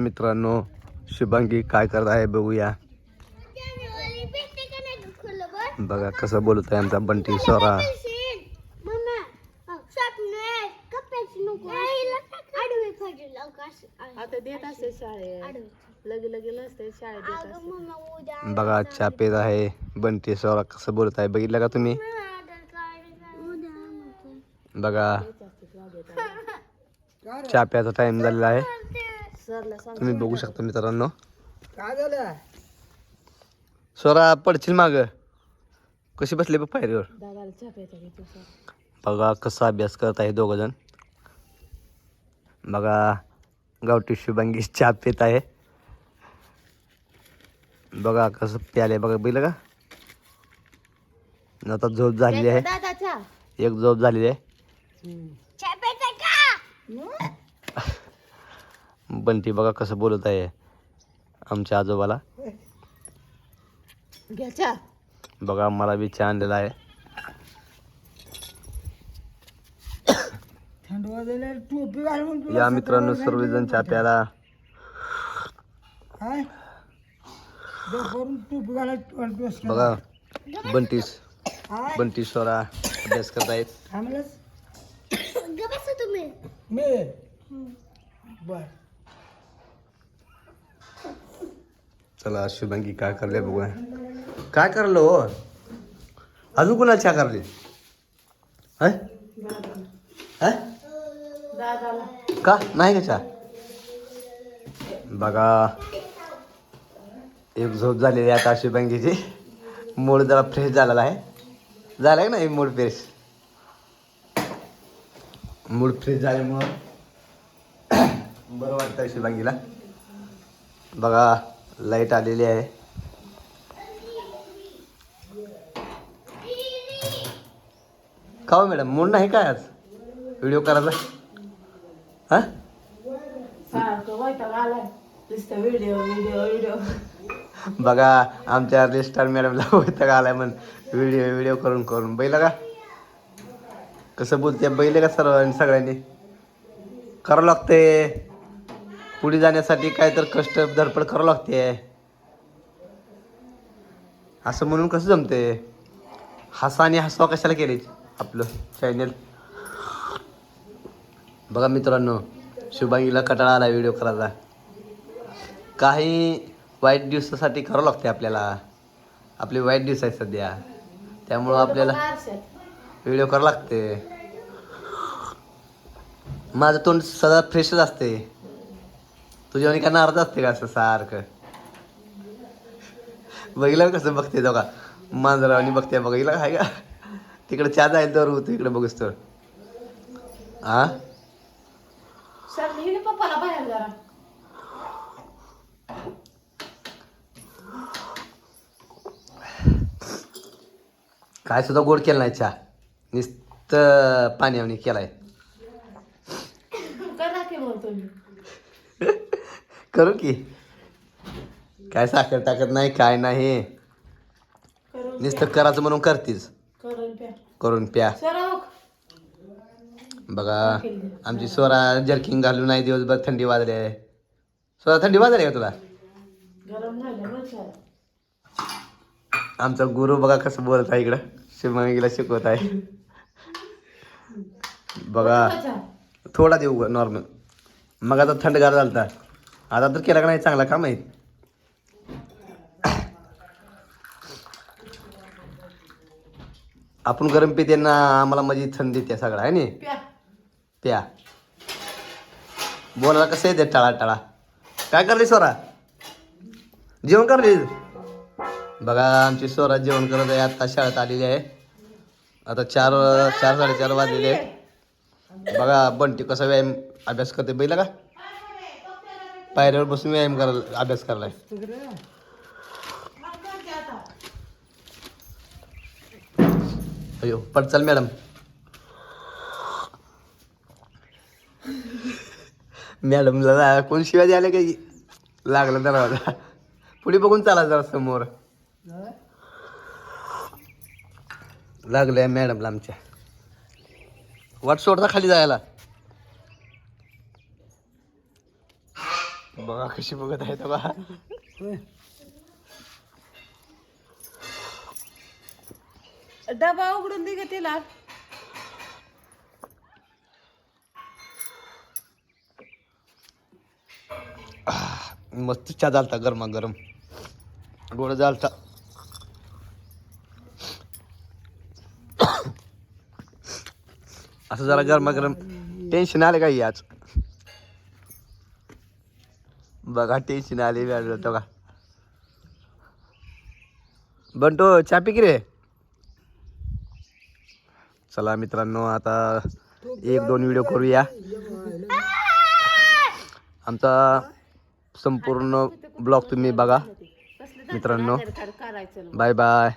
मित्रांनो शुभांगी काय करत आहे बघूया. बघा कसं बोलत आहे आमचा बंटी सोरा. बघा चहा पेत आहे. बंटी सोरा कसं बोलत आहे बघितलं का तुम्ही? बघा. चहा प्यायचा टाइम झालेला आहे. सरला सांग तुम्ही बघू शकता मित्रांनो. काय झालं? सोरा पडशील माग. कशी बसले बघ पायरीवर? दादाला चहा प्यायचा घेतो सर बघा कसा अभ्यास करत आहे दोघ जण बघा गावठी शुभांगी चहा पित आहे. बघा कसं प्याले बघा बैल का? आता झोप झालेली आहे. दादा चहा एक झोप झालेली आहे. बंटी बघा कसं बोलत आहे आमच्या आजोबाला. बघा मला बी चहा आणलेला आहे. थंड वाजायला टोपी घालून तुला या मित्रांनो सर्वजण चहा प्याला काय टोपी बघा बंटीस बंटी स्वरा अभ्यास करत आहेत म्हणलंस मी? बर. चला शुभांगी काय करले बघूया. काय करलो? हो अजून कोणाला चहा करली? का? नाही का चहा? बघा. एक झोप झालेली आहे आता शुभांगीची. मूड जरा फ्रेश झालेला आहे. झाला ना नाही मूड फ्रेश मूड फ्रेश झाल्यामुळं बरं वाटतं शुभांगीला. बघा. लाइट आलेली आहे. का मॅडम मूड नाही काय आज? व्हिडिओ करायचा? हां? बघा आमच्या रेस्टार मॅडमला वैताग आलाय म्हण. व्हिडिओ व्हिडिओ करून करून. बैल का? कसं बोलते? बैल का सर्वांनी सगळ्यांनी? करावं लागते पुढे जाण्यासाठी काय तर कष्ट धडपड करावं लागते. असं म्हणून कसं जमते? हसा आणि हसवा कशाला केले? आपलं चॅनल बघा मित्रांनो शुभांगीला कटाळा आला व्हिडिओ करायचा काही वाईट दिवसासाठी करावं लागते आपल्याला. आपले वाईट दिवस आहेत सध्या. त्यामुळं आपल्याला व्हिडिओ करावं लागते. माझं तोंड सदा फ्रेशच असते. तुझ्या काय नाराज असते का असं सारखं? बघितलं कसं बघते तो का? मांजरावानी बघते बघितलं का आहे का? तिकडे चहा जाईल तर तू इकडे बघूस तर पप्पाला बाहेर जरा. काय सुद्धा गोड केलं नाही चहा. नुसतं पाण्याने केलाय करा की मग तुम्ही करू की? काय साखर टाकत नाही काय नाही. नुसतं करायचं म्हणून करतीच करून प्या. बघा आमची स्वरा जर्किंग घालून नाही दिवसभर थंडी वाजली आहे. स्वरा थंडी वाजली का तुला? आमचा गुरु बघा कसं बोलत आहे इकडं. शिवमंगीला शिकवत आहे. बघा थोडा देऊ नॉर्मल मग आता थंडगार झालता. आता तर केला का नाही? चांगला का माहीत आपण गरम पिते ना आम्हाला माझी थंडी त्या सगळा आहे नी? प्या. प्या. बोलायला कसं येते टाळा टाळा काय करली स्वरा जेवण करली बघा आमची स्वरा जेवण करत आहे. आता शाळेत आलेली आहे. आता चार चार साडेचार वाजलेले आहे बघा बंटी कसा व्यायाम अभ्यास करते बैला का? पायऱ्यावर बसून व्यायाम करायला अभ्यास करायला अयो पडचाल मॅडम. मॅडमला कोण शिवाय द्यायला काही लागलं दरवाजा. पुढे बघून चाला जरा समोर. लागलंय मॅडमला आमच्या. वाट सोडता खाली जायला. बघा कशी बघत आहे बघा. डबा उघडून दे ग तिला. मस्त चहा झालता गरमा गरम गोड झालता. असं जरा गरमा गरम टेन्शन आले काही आज? बघा टेन्शन आले व्याज बघा. बंटो चहा पी की रे? चला मित्रांनो आता एक दोन व्हिडिओ करूया. आमचा संपूर्ण ब्लॉग तुम्ही बघा मित्रांनो. Bye bye